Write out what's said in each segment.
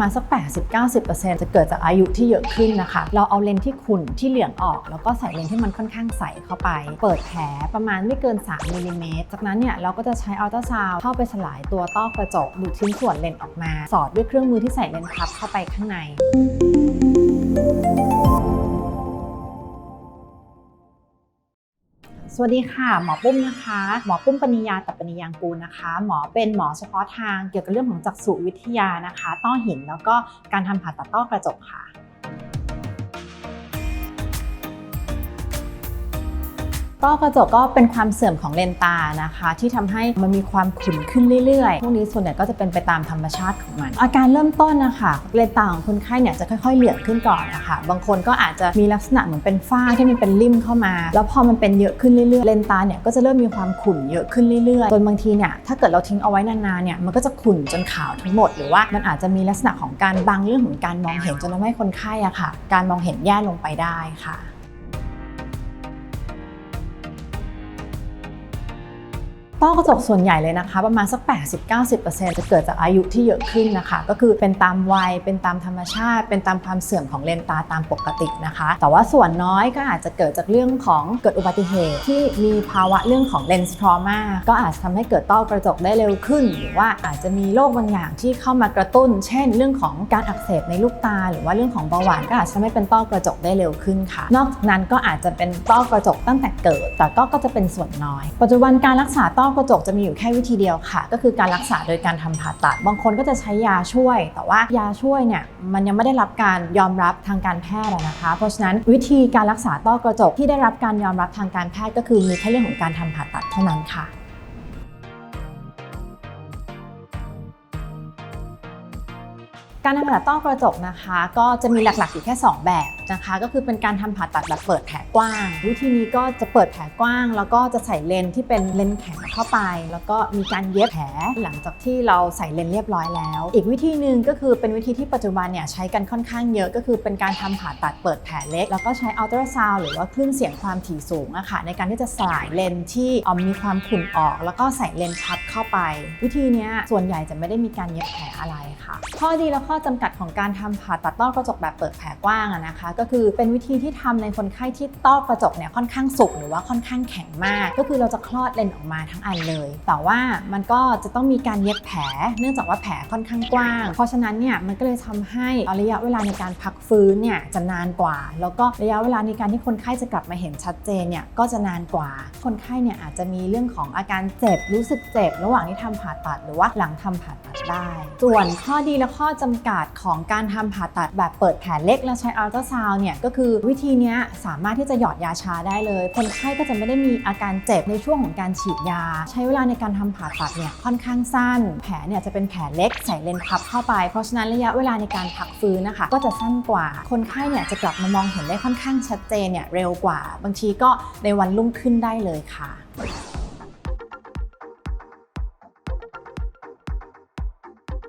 มาสัก 80-90%จะเกิดจากอายุที่เยอะขึ้นนะคะ เราเอาเลนส์ที่ขุ่นที่เหลืองออก แล้วก็ใส่เลนส์ที่มันค่อนข้างใสเข้าไป เปิดแผลประมาณไม่เกิน 3มิลลิเมตรจากนั้นเนี่ยเราก็จะใช้อัลตราซาวด์เข้าไปสลายตัวต้อกระจกดูดชิ้นส่วนเลนส์ออกมา สอดด้วยเครื่องมือที่ใส่เลนส์พับเข้าไปข้างใน สวัสดีค่ะ หมอปุ้มนะคะ หมอปุ้มปณิยาตัปปณิยางกูลนะคะ หมอเป็นหมอเฉพาะทางเกี่ยวกับเรื่องของจักษุวิทยานะคะ ต้อหินแล้วก็การทำผ่าตัดต้อกระจกค่ะ ต้อกระจกก็เป็นความเสื่อมของเลนตานะคะ ที่ทำให้มันมีความขุ่นขึ้นเรื่อยๆ พวกนี้ส่วนใหญ่ก็จะเป็นไปตามธรรมชาติของมัน อาการเริ่มต้นนะคะเลนตาของคนไข้เนี่ยจะค่อยๆเหลืองขึ้นก่อนนะคะ บางคนก็อาจจะมีลักษณะเหมือนเป็นฝ้าที่มันเป็นริมเข้ามา แล้วพอมันเป็นเยอะขึ้นเรื่อยๆ เลนตาเนี่ยก็จะเริ่มมีความขุ่นเยอะขึ้นเรื่อยๆ จนบางทีเนี่ยถ้าเกิดเราทิ้งเอาไว้นานๆเนี่ยมันก็จะขุ่นจนขาวทั้งหมด หรือว่ามันอาจจะมีลักษณะของการบังเรื่องของการมองเห็นจนทำให้คนไข้อะค่ะ การมองเห็นแย่ลงไปได้ค่ะ ต้อกระจกส่วนใหญ่เลยนะคะ ประมาณสัก 80-90%จะเกิดจากอายุที่เยอะขึ้นนะคะ ก็คือเป็นตามวัย เป็นตามธรรมชาติ เป็นตามความเสื่อมของเลนตาตามปกตินะคะ แต่ว่าส่วนน้อยก็อาจจะเกิดจากเรื่องของเกิดอุบัติเหตุ ที่มีภาวะเรื่องของเลนส์ทรมาก็อาจจะทำให้เกิดต้อกระจกได้เร็วขึ้น หรือว่าอาจจะมีโรคบางอย่างที่เข้ามากระตุ้น เช่น เรื่องของการอักเสบในลูกตา หรือว่าเรื่องของเบาหวานก็อาจจะทำให้เป็นต้อกระจกได้เร็วขึ้นค่ะ นอกจากนั้นก็อาจจะเป็นต้อกระจกตั้งแต่เกิด แต่ก็ก็จะเป็นส่วนน้อย ปัจจุบันการรักษาต้อกระจกจะมีอยู่แค่วิธีเดียวค่ะ ก็คือการรักษาโดยการทำผ่าตัด บางคนก็จะใช้ยาช่วย แต่ว่ายาช่วยเนี่ยมันยังไม่ได้รับการยอมรับทางการแพทย์นะคะ เพราะฉะนั้นวิธีการรักษาต้อกระจกที่ได้รับการยอมรับทางการแพทย์ก็คือมีแค่เรื่องของการทำผ่าตัดเท่านั้นค่ะการทำผ่าตัดต้อกระจกนะคะ ก็จะมีหลักๆอยู่แค่ 2 แบบนะคะก็คือเป็นการทำผ่าตัดแบบเปิดแผลกว้าง วิธีนี้ก็จะเปิดแผลกว้าง แล้วก็จะใส่เลนที่เป็นเลนแข็งเข้าไป แล้วก็มีการเย็บแผลหลังจากที่เราใส่เลนเรียบร้อยแล้ว อีกวิธีหนึ่งก็คือเป็นวิธีที่ปัจจุบันเนี่ยใช้กันค่อนข้างเยอะก็คือเป็นการทำผ่าตัดเปิดแผลเล็ก แล้วก็ใช้อัลตราซาวด์หรือว่าคลื่นเสียงความถี่สูงอะค่ะในการที่จะสลายเลนที่ออมีความขุ่นออก แล้วก็ใส่เลนพับเข้าไป วิธีนี้ส่วนใหญ่จะไม่ได้มีการเย็บแผลอะไรค่ะ ข้อดีและข้อจำกัดของการทำผ่าตัดต้อกระจกแบบเปิดแผลกว้างอะนะคะก็คือเป็นวิธีที่ทำในคนไข้ที่ต้อกระจกเนี่ยค่อนข้างสุกหรือว่าค่อนข้างแข็งมาก ก็คือเราจะคลอดเลนออกมาทั้งอันเลย แต่ว่ามันก็จะต้องมีการเย็บแผล เนื่องจากว่าแผลค่อนข้างกว้าง เพราะฉะนั้นเนี่ยมันก็เลยทำให้ระยะเวลาในการพักฟื้นเนี่ยจะนานกว่า แล้วก็ระยะเวลาในการที่คนไข้จะกลับมาเห็นชัดเจนเนี่ยก็จะนานกว่า คนไข้เนี่ยอาจจะมีเรื่องของอาการเจ็บรู้สึกเจ็บ ระหว่างที่ทำผ่าตัดหรือว่าหลังทำผ่าตัดได้ ส่วนข้อดีและข้อจำกัดของการทำผ่าตัดแบบเปิดแผลเล็กแล้วใช้อัลตราซาวเนี่ยก็คือวิธีนี้สามารถที่จะหยอดยาชาได้เลย คนไข้ก็จะไม่ได้มีอาการเจ็บในช่วงของการฉีดยา ใช้เวลาในการทำผ่าตัดเนี่ยค่อนข้างสั้น แผลเนี่ยจะเป็นแผลเล็กใส่เลนส์พับเข้าไป เพราะฉะนั้นระยะเวลาในการพักฟื้นนะคะ ก็จะสั้นกว่า คนไข้เนี่ยจะกลับมามองเห็นได้ค่อนข้างชัดเจนเนี่ยเร็วกว่า บางทีก็ในวันรุ่งขึ้นได้เลยค่ะ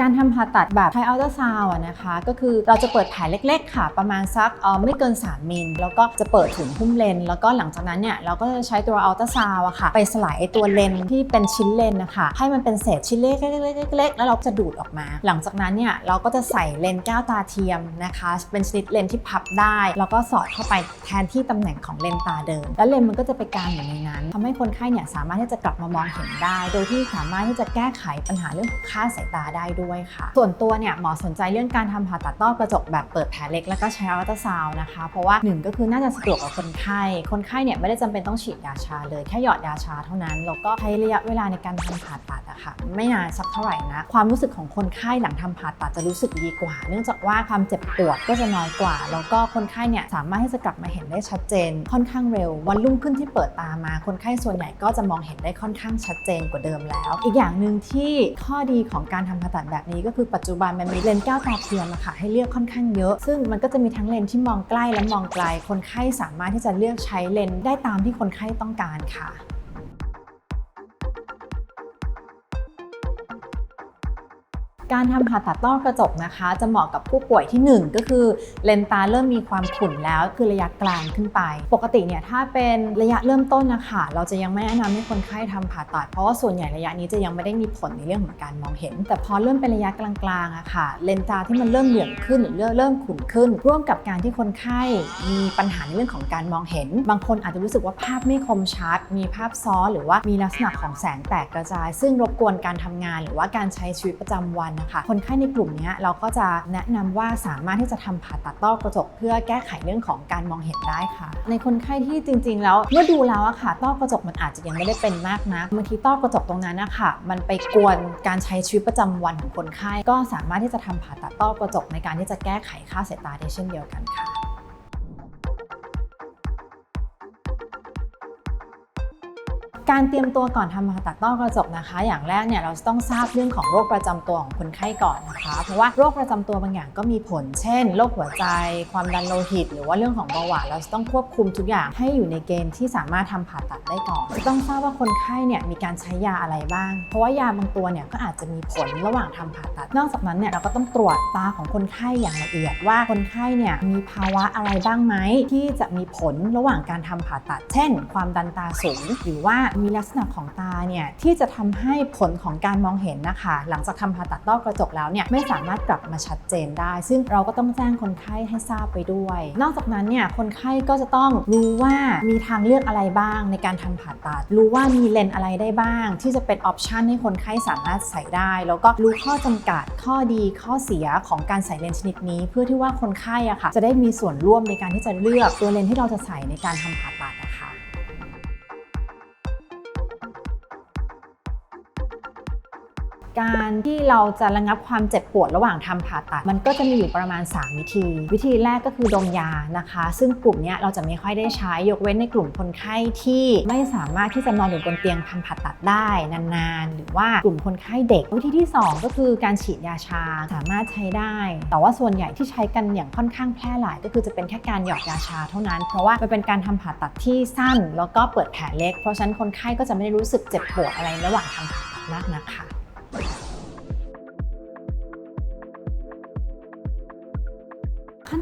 การทำผ่าตัดแบบใช้อัลตราซาวน์นะคะ ก็คือเราจะเปิดแผลเล็ก ๆ ค่ะ ประมาณสักไม่เกิน 3 มิล แล้วก็จะเปิดถุงหุ้มเลน แล้วก็หลังจากนั้นเนี่ยเราก็จะใช้ตัวอัลตราซาวน์อะค่ะ ไปสลายตัวเลนที่เป็นชิ้นเลนนะคะ ให้มันเป็นเศษชิ้นเล็กๆๆๆแล้วเราจะดูดออกมา หลังจากนั้นเนี่ยเราก็จะใส่เลนแก้วตาเทียมนะคะ เป็นชนิดเลนที่พับได้ แล้วก็สอดเข้าไปแทนที่ตำแหน่งของเลนตาเดิม แล้วเลนมันก็จะไปกางอยู่ในนั้นทำให้คนไข้เนี่ยสามารถที่จะกลับมามองเห็นได้ โดยที่สามารถที่จะแก้ไขปัญหาเรื่องของค่าสายตาได้ด้วยค่ะ ส่วนตัวเนี่ยหมอสนใจเรื่องการทำผ่าตัดต้อกระจกแบบเปิดแผลเล็กแล้วก็ใช้อัลตราซาวน์นะคะ เพราะว่าหนึ่งก็คือน่าจะสะดวกกับคนไข้ คนไข้เนี่ยไม่ได้จำเป็นต้องฉีดยาชาเลยแค่หยอดยาชาเท่านั้น แล้วก็ใช้ระยะเวลาในการทำผ่าตัดอะค่ะ ไม่นานสักเท่าไหร่นะ ความรู้สึกของคนไข้หลังทำผ่าตัดจะรู้สึกดีกว่า เนื่องจากว่าความเจ็บปวดก็จะน้อยกว่า แล้วก็คนไข้เนี่ยสามารถที่จะกลับมาเห็นได้ชัดเจน ค่อนข้างเร็ว วันรุ่งขึ้นที่เปิดตามา คนไข้ส่วนใหญ่ก็จะมองเห็นได้ค่อนข้างชัดเจนกว่าเดิมแล้ว อีกอย่างหนึ่งที่ข้อดีของการทำผ่าตัดแบบนี้ก็คือปัจจุบันมันมีเลนส์แก้วตาเทียมอะค่ะให้เลือกค่อนข้างเยอะ ซึ่งมันก็จะมีทั้งเลนส์ที่มองใกล้และมองไกล คนไข้สามารถที่จะเลือกใช้เลนส์ได้ตามที่คนไข้ต้องการค่ะ การทำผ่าตัดต้อกระจกนะคะ จะเหมาะกับผู้ป่วยที่ 1 ก็คือเลนตาเริ่มมีความขุ่นแล้วคือระยะกลางขึ้นไป ปกติเนี่ยถ้าเป็นระยะเริ่มต้นนะคะเราจะยังไม่แนะนำให้คนไข้ทำผ่าตัด เพราะว่าส่วนใหญ่ระยะนี้จะยังไม่ได้มีผลในเรื่องของการมองเห็น แต่พอเริ่มเป็นระยะกลางๆอะค่ะ เลนตาที่มันเริ่มเหลืองขึ้นหรือเริ่มขุ่นขึ้น ร่วมกับการที่คนไข้มีปัญหาในเรื่องของการมองเห็น บางคนอาจจะรู้สึกว่าภาพไม่คมชัด มีภาพซ้อนหรือว่ามีลักษณะของแสงแตกกระจาย ซึ่งรบกวนการทำงาน หรือว่าการใช้ชีวิตประจำวันนะคะ คนไข้ในกลุ่มนี้เราก็จะแนะนำว่าสามารถที่จะทำผ่าตัดต้อกระจก เพื่อแก้ไขเรื่องของการมองเห็นได้ค่ะ ในคนไข้ที่จริง ๆ แล้วเมื่อดูแล้วอะค่ะ ต้อกระจกมันอาจจะยังไม่ได้เป็นมากนักบางทีต้อกระจกตรงนั้นนะคะมันไปกวนการใช้ชีวิตประจำวันของคนไข้ก็สามารถที่จะทำผ่าตัดต้อกระจกในการที่จะแก้ไขค่าสายตาได้เช่นเดียวกันค่ะ การเตรียมตัวก่อนทำผ่าตัดต้อกระจกนะคะ อย่างแรกเนี่ยเราจะต้องทราบเรื่องของโรคประจำตัวของคนไข้ก่อนนะคะ เพราะว่าโรคประจำตัวบางอย่างก็มีผล เช่นโรคหัวใจ ความดันโลหิต หรือว่าเรื่องของเบาหวานเราจะต้องควบคุมทุกอย่างให้อยู่ในเกณฑ์ที่สามารถทำผ่าตัดได้ก่อนจะต้องทราบว่าคนไข้เนี่ยมีการใช้ยาอะไรบ้าง เพราะว่ายาบางตัวเนี่ยก็อาจจะมีผลระหว่างทำผ่าตัด นอกจากนั้นเนี่ยเราก็ต้องตรวจตาของคนไข้อย่างละเอียดว่าคนไข้เนี่ยมีภาวะอะไรบ้างไหมที่จะมีผลระหว่างการทำผ่าตัด เช่น ความดันตาสูงหรือว่ามีลักษณะของตาเนี่ยที่จะทำให้ผลของการมองเห็นนะคะ หลังจากทำผ่าตัดต้อกระจกแล้วเนี่ยไม่สามารถกลับมาชัดเจนได้ ซึ่งเราก็ต้องแจ้งคนไข้ให้ทราบไปด้วย นอกจากนั้นเนี่ยคนไข้ก็จะต้องรู้ว่ามีทางเลือกอะไรบ้างในการทำผ่าตัด รู้ว่ามีเลนอะไรได้บ้าง ที่จะเป็นออปชันให้คนไข้สามารถใส่ได้ แล้วก็รู้ข้อจำกัดข้อดีข้อเสียของการใส่เลนชนิดนี้ เพื่อที่ว่าคนไข้อะค่ะจะได้มีส่วนร่วมในการที่จะเลือกตัวเลนที่เราจะใส่ในการทำผ่าตัด การที่เราจะระงับความเจ็บปวดระหว่างทำผ่าตัด มันก็จะมีอยู่ประมาณ 3 วิธี วิธีแรกก็คือดมยานะคะ ซึ่งกลุ่มนี้เราจะไม่ค่อยได้ใช้ยกเว้นในกลุ่มคนไข้ที่ไม่สามารถที่จะนอนอยู่บนเตียงทำผ่าตัดได้นานๆ หรือว่ากลุ่มคนไข้เด็ก วิธีที่ 2 ก็คือการฉีดยาชาสามารถใช้ได้ แต่ว่าส่วนใหญ่ที่ใช้กันอย่างค่อนข้างแพร่หลาย ก็คือจะเป็นแค่การหยอดยาชาเท่านั้น เพราะว่ามันเป็นการทำผ่าตัดที่สั้น แล้วก็เปิดแผลเล็ก เพราะฉะนั้นคนไข้ก็จะไม่ได้รู้สึกเจ็บปวดอะไรระหว่างทำผ่าตัดมากนักค่ะ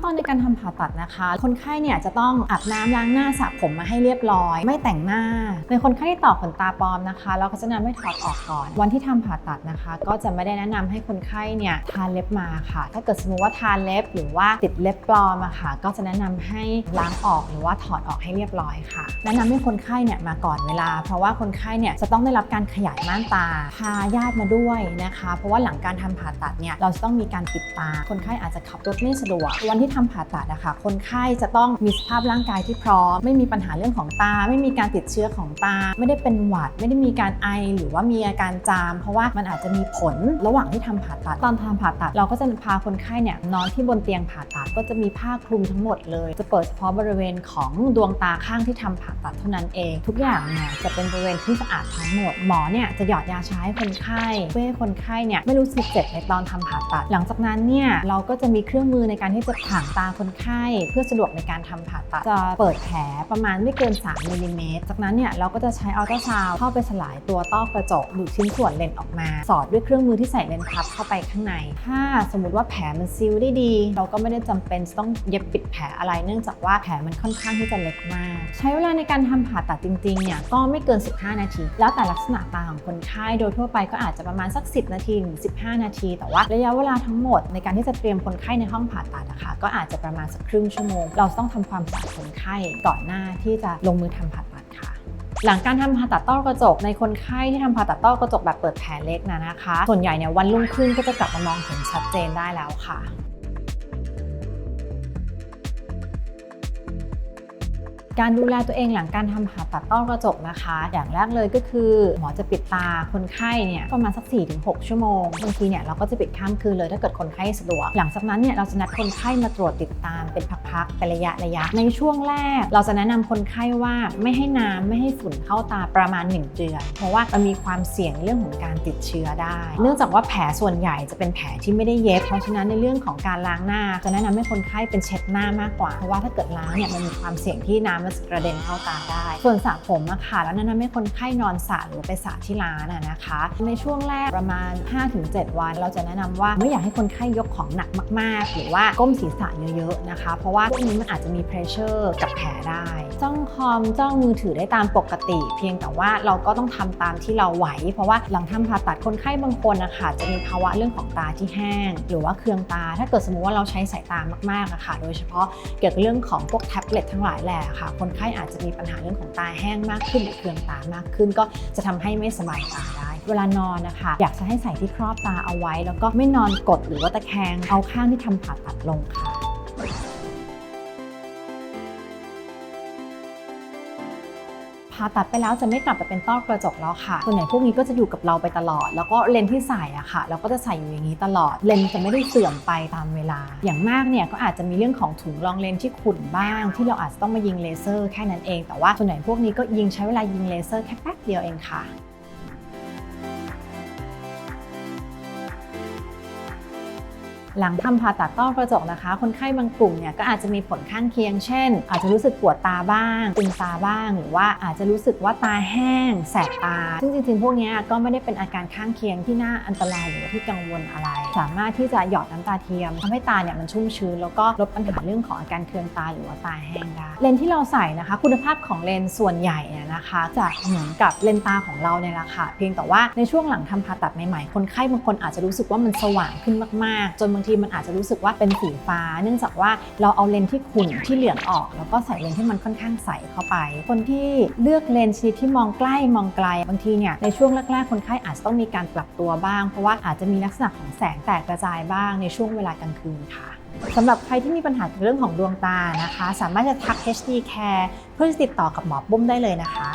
ตอนในการทำผ่าตัดนะคะ คนไข้เนี่ยจะต้องอาบน้ำล้างหน้าสระผมมาให้เรียบร้อย ไม่แต่งหน้า ในคนไข้ที่ต่อขนตาปลอมนะคะเราก็จะแนะนำให้ถอดออกก่อน วันที่ทำผ่าตัดนะคะ ก็จะไม่ได้แนะนำให้คนไข้เนี่ยทานเล็บมาค่ะ ถ้าเกิดสมมติว่าทานเล็บหรือว่าติดเล็บปลอมอะค่ะ ก็จะแนะนำให้ล้างออกหรือว่าถอดออกให้เรียบร้อยค่ะ แนะนำให้คนไข้เนี่ยมาก่อนเวลา เพราะว่าคนไข้เนี่ยจะต้องได้รับการขยายม่านตา พาญาติมาด้วยนะคะ เพราะว่าหลังการทำผ่าตัดเนี่ยเราจะต้องมีการปิดตา คนไข้อาจจะขับรถไม่สะดวกวันที่ทำผ่าตัดนะคะคนไข้จะต้องมีสภาพร่างกายที่พร้อม ไม่มีปัญหาเรื่องของตา ไม่มีการติดเชื้อของตา ไม่ได้เป็นหวัด ไม่ได้มีการไอ หรือว่ามีอาการจาม เพราะว่ามันอาจจะมีผลระหว่างที่ทำผ่าตัด ตอนทำผ่าตัดเราก็จะพาคนไข้เนี่ยนอนที่บนเตียงผ่าตัดก็จะมีผ้าคลุมทั้งหมดเลย จะเปิดเฉพาะบริเวณของดวงตาข้างที่ทำผ่าตัดเท่านั้นเอง ทุกอย่างเนี่ยจะเป็นบริเวณที่สะอาดทั้งหมดหมอเนี่ยจะหยอดยาชาให้คนไข้เพื่อให้คนไข้เนี่ยไม่รู้สึกเจ็บในตอนทำผ่าตัด หลังจากนั้นเนี่ยเราก็จะมีเครื่องมือในการที่จะถางตาคนไข้เพื่อสะดวกในการทำผ่าตัดจะเปิดแผลประมาณไม่เกิน 3มิลลิเมตรจากนั้นเนี่ยเราก็จะใช้อัลตราซาวด์เข้าไปสลายตัวต้อกระจกดูดชิ้นส่วนเลนออกมา สอดด้วยเครื่องมือที่ใส่เลนส์พับเข้าไปข้างใน ถ้าสมมติว่าแผลมันซีลได้ดี เราก็ไม่ได้จำเป็นจะต้องเย็บปิดแผลอะไร เนื่องจากว่าแผลมันค่อนข้างที่จะเล็กมาก ใช้เวลาในการทำผ่าตัดจริงๆเนี่ยก็ไม่เกิน 15 นาที แล้วแต่ลักษณะตาของคนไข้โดยทั่วไปก็อาจจะประมาณสัก 10 นาทีถึง15 นาที แต่ว่าระยะเวลาทั้งหมดในการที่จะเตรียมคนไข้ในห้องผ่าตัดนะคะก็อาจจะประมาณสักครึ่งชั่วโมง เราต้องทำความสะอาดคนไข้ก่อนหน้าที่จะลงมือทำผ่าตัดค่ะ หลังการทำผ่าตัดต้อกระจกในคนไข้ที่ทำผ่าตัดต้อกระจกแบบเปิดแผลเล็กนะนะคะ ส่วนใหญ่เนี่ยวันรุ่งขึ้นก็จะกลับมามองเห็นชัดเจนได้แล้วค่ะ การดูแลตัวเองหลังการทำผ่าตัดต้อกระจกนะคะ อย่างแรกเลยก็คือหมอจะปิดตาคนไข้เนี่ยประมาณสัก 4-6 ชั่วโมงบางทีเนี่ยเราก็จะปิดข้ามคืนเลยถ้าเกิดคนไข้สะดวก หลังจากนั้นเนี่ยเราจะนัดคนไข้มาตรวจติดตามเป็นพักๆเป็นระยะระยะ ในช่วงแรก เราจะแนะนำคนไข้ว่าไม่ให้น้ำไม่ให้ฝุ่นเข้าตาประมาณ 1 เดือน เพราะว่ามันมีความเสี่ยงเรื่องของการติดเชื้อได้ เนื่องจากว่าแผลส่วนใหญ่จะเป็นแผลที่ไม่ได้เย็บเพราะฉะนั้นในเรื่องของการล้างหน้า จะแนะนำให้คนไข้เป็นเช็ดหน้ามากกว่าเพราะว่าถ้าเกิดล้างเนี่ยมันมีความเสี่ยงที่น้ำมันกระเด็นเข้าตาได้ ส่วนสระผมอะค่ะแล้วแนะนำให้คนไข้นอนสระหรือไปสระที่ร้านอะนะคะ ในช่วงแรกประมาณ 5-7 วัน เราจะแนะนำว่าไม่อยากให้คนไข้ยกของหนักมาก ๆ หรือว่าก้มศีรษะเยอะๆนะคะ เพราะว่าพวกนี้มันอาจจะมี pressure กับแผลได้ จ้องคอมจ้องมือถือได้ตามปกติ เพียงแต่ว่าเราก็ต้องทำตามที่เราไหว เพราะว่าหลังทำผ่าตัดคนไข้บางคนนะคะจะมีภาวะเรื่องของตาที่แห้ง หรือว่าเคืองตา ถ้าเกิดสมมติว่าเราใช้สายตามากๆอะค่ะ โดยเฉพาะเกี่ยวกับเรื่องของพวกแท็บเล็ตทั้งหลายแหละค่ะคนไข้อาจจะมีปัญหาเรื่องของตาแห้งมากขึ้นหรือเคืองตามากขึ้น ก็จะทำให้ไม่สบายตาได้ เวลานอนนะคะ อยากจะให้ใส่ที่ครอบตาเอาไว้ แล้วก็ไม่นอนกดหรือว่าตะแคงเอาข้างที่ทำผ่าตัดลงค่ะ ผ่าตัดไปแล้วจะไม่กลับไปเป็นต้อกระจกแล้วค่ะส่วนใหญ่พวกนี้ก็จะอยู่กับเราไปตลอด แล้วก็เลนส์ที่ใส่อะค่ะเราก็จะใส่อยู่อย่างนี้ตลอด เลนส์จะไม่ได้เสื่อมไปตามเวลา อย่างมากเนี่ยก็อาจจะมีเรื่องของถุงรองเลนส์ที่ขุ่นบ้าง ที่เราอาจจะต้องมายิงเลเซอร์แค่นั้นเอง แต่ว่าส่วนใหญ่พวกนี้ก็ยิงใช้เวลายิงเลเซอร์แค่แป๊บเดียวเองค่ะ หลังทำผ่าตัดต้อกระจกนะคะ คนไข้บางกลุ่มเนี่ยก็อาจจะมีผลข้างเคียง เช่น อาจจะรู้สึกปวดตาบ้างตึงตาบ้าง หรือว่าอาจจะรู้สึกว่าตาแห้ง แสบตา ซึ่งจริงๆ พวกนี้ก็ไม่ได้เป็นอาการข้างเคียงที่น่าอันตรายหรือว่าที่กังวลอะไร สามารถที่จะหยอดน้ำตาเทียมทำให้ตาเนี่ยมันชุ่มชื้น แล้วก็ลดปัญหาเรื่องของอาการเคืองตาหรือว่าตาแห้งได้เลนที่เราใส่นะคะ คุณภาพของเลนส์ส่วนใหญ่เนี่ย นะคะ จะเหมือนกับเลนตาของเราเนี่ยแหละค่ะเพียงแต่ว่าในช่วงหลังทำผ่าตัดใหม่ๆ คนไข้บางคนอาจจะรู้สึกว่ามันสว่างขึ้นมากๆ จนบางทีมันอาจจะรู้สึกว่าเป็นสีฟ้า เนื่องจากว่าเราเอาเลนที่ขุ่นที่เหลืองออก แล้วก็ใส่เลนที่มันค่อนข้างใสเข้าไป คนที่เลือกเลนชนิดที่มองใกล้มองไกลบางทีเนี่ยในช่วงแรกๆคนไข้อาจจะต้องมีการปรับตัวบ้าง เพราะว่าอาจจะมีลักษณะของแสงแตกกระจายบ้างในช่วงเวลากลางคืนค่ะ สำหรับใครที่มีปัญหาเรื่องของดวงตานะคะ สามารถจะทัก HD Care เพื่อติดต่อกับหมอปุ้มได้เลยนะคะ